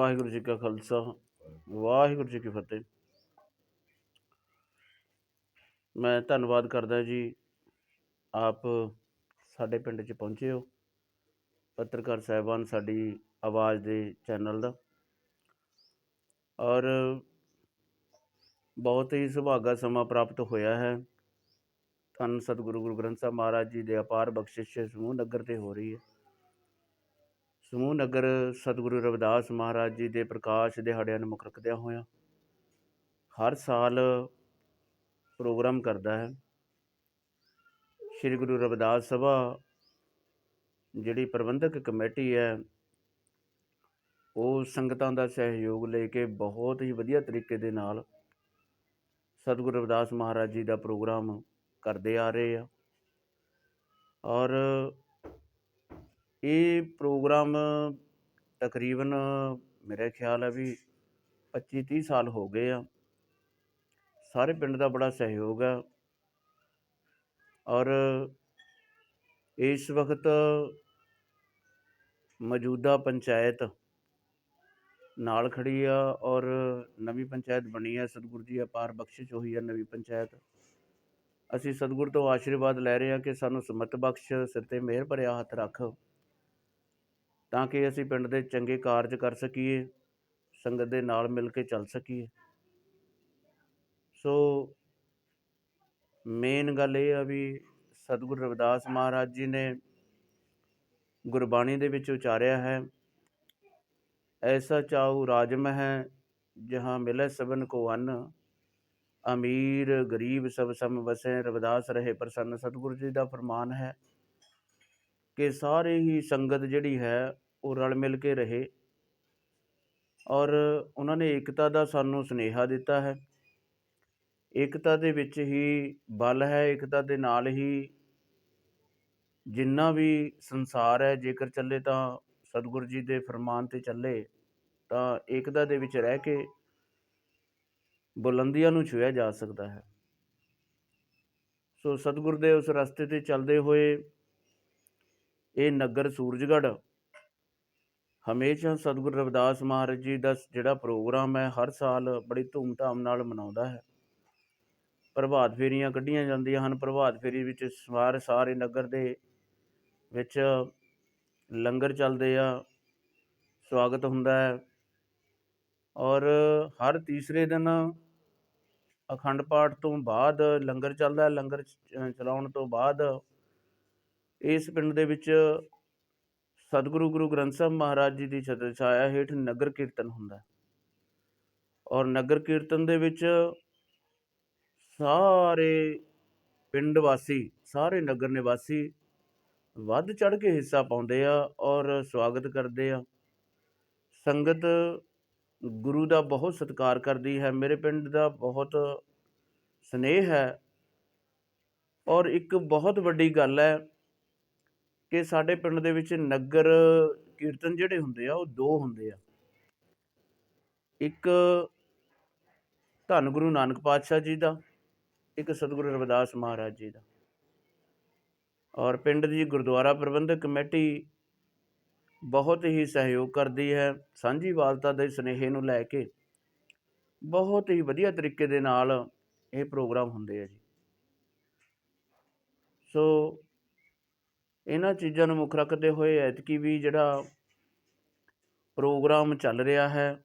ਵਾਹਿਗੁਰੂ ਜੀ ਕਾ ਖਾਲਸਾ, ਵਾਹਿਗੁਰੂ ਜੀ ਕੀ ਫਤਿਹ। ਮੈਂ ਧੰਨਵਾਦ ਕਰਦਾ ਜੀ, ਆਪ ਸਾਡੇ ਪਿੰਡ 'ਚ ਪਹੁੰਚੇ ਹੋ, ਪੱਤਰਕਾਰ ਸਾਹਿਬਾਨ ਸਾਡੀ ਆਵਾਜ਼ ਦੇ ਚੈਨਲ ਦਾ। ਔਰ ਬਹੁਤ ਹੀ ਸੁਭਾਗਾ ਸਮਾਂ ਪ੍ਰਾਪਤ ਹੋਇਆ ਹੈ। ਧੰਨ ਸਤਿਗੁਰੂ ਗੁਰੂ ਗ੍ਰੰਥ ਸਾਹਿਬ ਮਹਾਰਾਜ ਜੀ ਦੇ ਅਪਾਰ ਬਖਸ਼ਿਸ਼ ਸਮੂਹ ਨਗਰ ਤੇ ਹੋ ਰਹੀ ਹੈ। ਸਮੂਹ ਨਗਰ ਸਤਿਗੁਰੂ ਰਵਿਦਾਸ ਮਹਾਰਾਜ ਜੀ ਦੇ ਪ੍ਰਕਾਸ਼ ਦਿਹਾੜਿਆਂ ਨੂੰ ਮੁੱਖ ਰੱਖਦਿਆਂ ਹੋਇਆਂ ਹਰ ਸਾਲ ਪ੍ਰੋਗਰਾਮ ਕਰਦਾ ਹੈ। ਸ੍ਰੀ ਗੁਰੂ ਰਵਿਦਾਸ ਸਭਾ ਜਿਹੜੀ ਪ੍ਰਬੰਧਕ ਕਮੇਟੀ ਹੈ, ਉਹ ਸੰਗਤਾਂ ਦਾ ਸਹਿਯੋਗ ਲੈ ਕੇ ਬਹੁਤ ਹੀ ਵਧੀਆ ਤਰੀਕੇ ਦੇ ਨਾਲ ਸਤਿਗੁਰੂ ਰਵਿਦਾਸ ਮਹਾਰਾਜ ਜੀ ਦਾ ਪ੍ਰੋਗਰਾਮ ਕਰਦੇ ਆ ਰਹੇ ਆ। ਔਰ ਇਹ ਪ੍ਰੋਗਰਾਮ ਤਕਰੀਬਨ ਮੇਰਾ ਖਿਆਲ ਹੈ ਵੀ ਪੱਚੀ ਤੀਹ ਸਾਲ ਹੋ ਗਏ ਆ। ਸਾਰੇ ਪਿੰਡ ਦਾ ਬੜਾ ਸਹਿਯੋਗ ਆ। ਔਰ ਇਸ ਵਕਤ ਮੌਜੂਦਾ ਪੰਚਾਇਤ ਨਾਲ ਖੜੀ ਆ ਔਰ ਨਵੀਂ ਪੰਚਾਇਤ ਬਣੀ ਆ। ਸਤਿਗੁਰੂ ਜੀ ਅਪਾਰ ਬਖਸ਼ਿਸ਼ ਹੋਈ ਆ ਨਵੀਂ ਪੰਚਾਇਤ। ਅਸੀਂ ਸਤਿਗੁਰ ਤੋਂ ਆਸ਼ੀਰਵਾਦ ਲੈ ਰਹੇ ਹਾਂ ਕਿ ਸਾਨੂੰ ਸਮਤ ਬਖਸ਼, ਸਿਰ ਤੇ ਮਿਹਰ ਭਰਿਆ ਹੱਥ ਰੱਖ। ਤਾਂ ਕਿ ਅਸੀਂ ਪਿੰਡ ਦੇ ਚੰਗੇ ਕਾਰਜ ਕਰ ਸਕੀਏ, ਸੰਗਤ ਦੇ ਨਾਲ ਮਿਲ ਕੇ ਚੱਲ ਸਕੀਏ। ਸੋ ਮੇਨ ਗੱਲ ਇਹ ਆ ਵੀ ਸਤਿਗੁਰੂ ਰਵਿਦਾਸ ਮਹਾਰਾਜ ਜੀ ਨੇ ਗੁਰਬਾਣੀ ਦੇ ਵਿੱਚ ਉਚਾਰਿਆ ਹੈ, ਐਸਾ ਚਾਉ ਰਾਜਮ ਹੈ ਜਹਾਂ ਮਿਲੇ ਸਭਨ ਕੋ ਅੰਨ, ਅਮੀਰ ਗਰੀਬ ਸਭ ਸਮ ਵਸੇ, ਰਵਿਦਾਸ ਰਹੇ ਪ੍ਰਸੰਨ। ਸਤਿਗੁਰੂ ਜੀ ਦਾ ਫਰਮਾਨ ਹੈ ਕਿ ਸਾਰੇ ਹੀ ਸੰਗਤ ਜਿਹੜੀ ਹੈ, ਉਹ ਰਲ ਮਿਲ ਕੇ ਰਹੇ ਔਰ ਉਹਨਾਂ ਨੇ ਏਕਤਾ ਦਾ ਸਾਨੂੰ ਸੁਨੇਹਾ ਦਿੱਤਾ ਹੈ। ਏਕਤਾ ਦੇ ਵਿੱਚ ਹੀ ਬਲ ਹੈ, ਏਕਤਾ ਦੇ ਨਾਲ ਹੀ ਜਿੰਨਾ ਵੀ ਸੰਸਾਰ ਹੈ, ਜੇਕਰ ਚੱਲੇ ਤਾਂ ਸਤਿਗੁਰੂ ਜੀ ਦੇ ਫਰਮਾਨ ਤੇ ਚੱਲੇ, ਤਾਂ ਏਕਤਾ ਦੇ ਵਿੱਚ ਰਹਿ ਕੇ ਬੁਲੰਦੀਆਂ ਨੂੰ ਛੂਇਆ ਜਾ ਸਕਦਾ ਹੈ। ਸੋ ਸਤਿਗੁਰ ਦੇ ਉਸ ਰਸਤੇ ਤੇ ਚੱਲਦੇ ਹੋਏ ਇਹ ਨਗਰ ਸੂਰਜਗੜ੍ਹ। ਹਮੇਸ਼ਾ ਸਤਿਗੁਰੂ ਰਵਿਦਾਸ ਮਹਾਰਾਜ ਜੀ ਦਾ ਜਿਹੜਾ ਪ੍ਰੋਗਰਾਮ ਹੈ, ਹਰ ਸਾਲ ਬੜੀ ਧੂਮਧਾਮ ਨਾਲ ਮਨਾਉਂਦਾ ਹੈ। ਪ੍ਰਭਾਤ ਫੇਰੀਆਂ ਕੱਢੀਆਂ ਜਾਂਦੀਆਂ ਹਨ। ਪ੍ਰਭਾਤ ਫੇਰੀ ਵਿੱਚ ਸਵਾਰ ਸਾਰੇ ਨਗਰ ਦੇ ਵਿੱਚ ਲੰਗਰ ਚੱਲਦੇ ਆ, ਸਵਾਗਤ ਹੁੰਦਾ ਹੈ। ਔਰ ਹਰ ਤੀਸਰੇ ਦਿਨ ਅਖੰਡ ਪਾਠ ਤੋਂ ਬਾਅਦ ਲੰਗਰ ਚੱਲਦਾ ਹੈ। ਲੰਗਰ ਚਲਾਉਣ ਤੋਂ ਬਾਅਦ ਇਸ ਪਿੰਡ ਦੇ ਵਿੱਚ ਸਤਿਗੁਰੂ ਗੁਰੂ ਗ੍ਰੰਥ ਸਾਹਿਬ ਮਹਾਰਾਜ ਜੀ ਦੀ ਛਤਰ ਛਾਇਆ ਹੇਠ ਨਗਰ ਕੀਰਤਨ ਹੁੰਦਾ ਔਰ ਨਗਰ ਕੀਰਤਨ ਦੇ ਵਿੱਚ ਸਾਰੇ ਪਿੰਡ ਵਾਸੀ, ਸਾਰੇ ਨਗਰ ਨਿਵਾਸੀ ਵੱਧ ਚੜ ਕੇ ਹਿੱਸਾ ਪਾਉਂਦੇ ਆ ਔਰ ਸਵਾਗਤ ਕਰਦੇ ਆ। ਸੰਗਤ ਗੁਰੂ ਦਾ ਬਹੁਤ ਸਤਿਕਾਰ ਕਰਦੀ ਹੈ, ਮੇਰੇ ਪਿੰਡ ਦਾ ਬਹੁਤ ਸਨੇਹ ਹੈ। ਔਰ ਇੱਕ ਬਹੁਤ ਵੱਡੀ ਗੱਲ ਹੈ ਕਿ ਸਾਡੇ ਪਿੰਡ ਦੇ ਵਿੱਚ ਨਗਰ ਕੀਰਤਨ ਜਿਹੜੇ ਹੁੰਦੇ ਆ, ਉਹ ਦੋ ਹੁੰਦੇ ਆ। ਇੱਕ ਧੰਨ ਗੁਰੂ ਨਾਨਕ ਪਾਤਸ਼ਾਹ ਜੀ ਦਾ, ਇੱਕ ਸਤਿਗੁਰੂ ਰਵਿਦਾਸ ਮਹਾਰਾਜ ਜੀ ਦਾ। ਔਰ ਪਿੰਡ ਦੀ ਗੁਰਦੁਆਰਾ ਪ੍ਰਬੰਧਕ ਕਮੇਟੀ ਬਹੁਤ ਹੀ ਸਹਿਯੋਗ ਕਰਦੀ ਹੈ ਸਾਂਝੀਵਾਲਤਾ ਦੇ ਸੁਨੇਹੇ ਨੂੰ ਲੈ ਕੇ। ਬਹੁਤ ਹੀ ਵਧੀਆ ਤਰੀਕੇ ਦੇ ਨਾਲ ਇਹ ਪ੍ਰੋਗਰਾਮ ਹੁੰਦੇ ਆ ਜੀ। ਸੋ ਇਹਨਾਂ ਚੀਜ਼ਾਂ ਨੂੰ ਮੁੱਖ ਰੱਖਦੇ ਹੋਏ ਐਤਕੀ ਵੀ ਜਿਹੜਾ ਪ੍ਰੋਗਰਾਮ ਚੱਲ ਰਿਹਾ ਹੈ,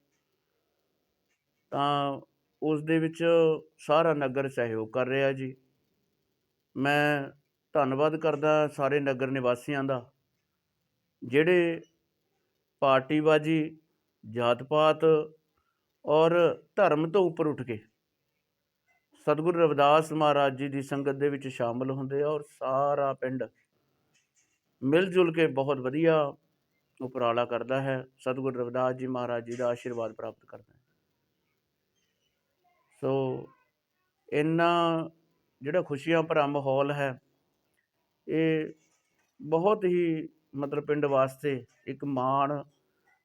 ਤਾਂ ਉਸ ਦੇ ਵਿੱਚ ਸਾਰਾ ਨਗਰ ਸਹਿਯੋਗ ਕਰ ਰਿਹਾ ਜੀ। ਮੈਂ ਧੰਨਵਾਦ ਕਰਦਾ ਸਾਰੇ ਨਗਰ ਨਿਵਾਸੀਆਂ ਦਾ, ਜਿਹੜੇ ਪਾਰਟੀਬਾਜੀ ਜਾਤ ਪਾਤ ਔਰ ਧਰਮ ਤੋਂ ਉੱਪਰ ਉੱਠ ਕੇ ਸਤਿਗੁਰੂ ਰਵਿਦਾਸ ਮਹਾਰਾਜ ਜੀ ਦੀ ਸੰਗਤ ਦੇ ਵਿੱਚ ਸ਼ਾਮਲ ਹੁੰਦੇ ਆ ਔਰ ਸਾਰਾ ਪਿੰਡ ਮਿਲ ਜੁਲ ਕੇ ਬਹੁਤ ਵਧੀਆ ਉਪਰਾਲਾ ਕਰਦਾ ਹੈ। ਸਤਿਗੁਰੂ ਰਵਿਦਾਸ ਜੀ ਮਹਾਰਾਜ ਜੀ ਦਾ ਆਸ਼ੀਰਵਾਦ ਪ੍ਰਾਪਤ ਕਰਦਾ ਹੈ। ਸੋ ਇੰਨਾ ਜਿਹੜਾ ਖੁਸ਼ੀਆਂ ਭਰਾ ਮਾਹੌਲ ਹੈ, ਇਹ ਬਹੁਤ ਹੀ ਮਤਲਬ ਪਿੰਡ ਵਾਸਤੇ ਇੱਕ ਮਾਣ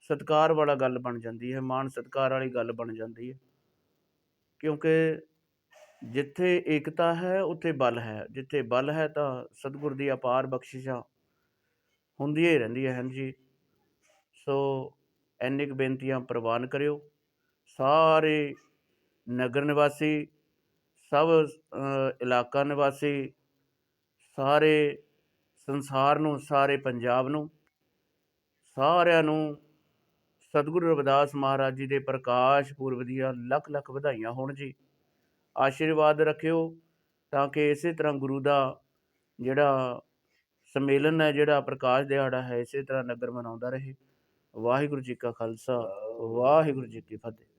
ਸਤਿਕਾਰ ਵਾਲਾ ਗੱਲ ਬਣ ਜਾਂਦੀ ਹੈ, ਮਾਣ ਸਤਿਕਾਰ ਵਾਲੀ ਗੱਲ ਬਣ ਜਾਂਦੀ ਹੈ। ਕਿਉਂਕਿ ਜਿੱਥੇ ਏਕਤਾ ਹੈ, ਉੱਥੇ ਬਲ ਹੈ। ਜਿੱਥੇ ਬਲ ਹੈ ਤਾਂ ਸਤਿਗੁਰ ਦੀ ਅਪਾਰ ਬਖਸ਼ਿਸ਼ਾਂ ਹੁੰਦੀਆਂ ਹੀ ਰਹਿੰਦੀਆਂ ਹਨ ਜੀ ਸੋ ਇੰਨੀ ਕੁ ਬੇਨਤੀਆਂ ਪ੍ਰਵਾਨ ਕਰਿਓ। ਸਾਰੇ ਨਗਰ ਨਿਵਾਸੀ, ਸਭ ਇਲਾਕਾ ਨਿਵਾਸੀ, ਸਾਰੇ ਸੰਸਾਰ ਨੂੰ, ਸਾਰੇ ਪੰਜਾਬ ਨੂੰ, ਸਾਰਿਆਂ ਨੂੰ ਸਤਿਗੁਰੂ ਰਵਿਦਾਸ ਮਹਾਰਾਜ ਜੀ ਦੇ ਪ੍ਰਕਾਸ਼ ਪੁਰਬ ਦੀਆਂ ਲੱਖ ਲੱਖ ਵਧਾਈਆਂ ਹੋਣ ਜੀ। ਆਸ਼ੀਰਵਾਦ ਰੱਖਿਓ ਤਾਂ ਕਿ ਇਸੇ ਤਰ੍ਹਾਂ ਗੁਰੂ ਦਾ ਜਿਹੜਾ ਸੰਮੇਲਨ ਹੈ ਜਿਹੜਾ ਪ੍ਰਕਾਸ਼ ਦਿਹਾੜਾ ਹੈ ਇਸੇ ਤਰ੍ਹਾਂ ਨਗਰ ਮਨਾਉਂਦਾ ਰਹੇ। ਵਾਹਿਗੁਰੂ ਜੀ ਕਾ ਖਾਲਸਾ ਵਾਹਿਗੁਰੂ ਜੀ ਕੀ ਫਤਿਹ।